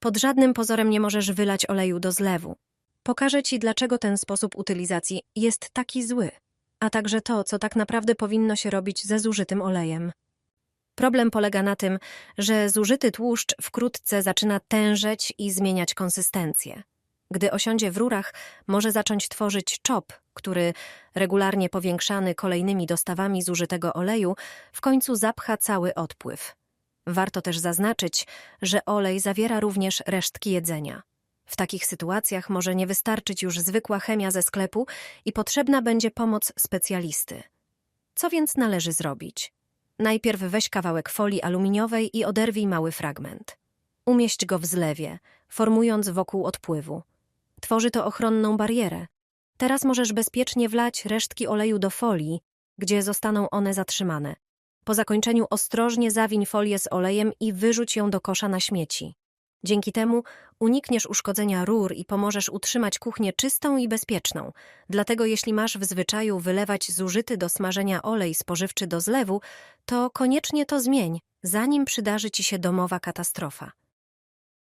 Pod żadnym pozorem nie możesz wylać oleju do zlewu. Pokażę Ci, dlaczego ten sposób utylizacji jest taki zły, a także to, co tak naprawdę powinno się robić ze zużytym olejem. Problem polega na tym, że zużyty tłuszcz wkrótce zaczyna tężeć i zmieniać konsystencję. Gdy osiądzie w rurach, może zacząć tworzyć czop, który, regularnie powiększany kolejnymi dostawami zużytego oleju, w końcu zapcha cały odpływ. Warto też zaznaczyć, że olej zawiera również resztki jedzenia. W takich sytuacjach może nie wystarczyć już zwykła chemia ze sklepu i potrzebna będzie pomoc specjalisty. Co więc należy zrobić? Najpierw weź kawałek folii aluminiowej i oderwij mały fragment. Umieść go w zlewie, formując wokół odpływu. Tworzy to ochronną barierę. Teraz możesz bezpiecznie wlać resztki oleju do folii, gdzie zostaną one zatrzymane. Po zakończeniu ostrożnie zawiń folię z olejem i wyrzuć ją do kosza na śmieci. Dzięki temu unikniesz uszkodzenia rur i pomożesz utrzymać kuchnię czystą i bezpieczną. Dlatego jeśli masz w zwyczaju wylewać zużyty do smażenia olej spożywczy do zlewu, to koniecznie to zmień, zanim przydarzy ci się domowa katastrofa.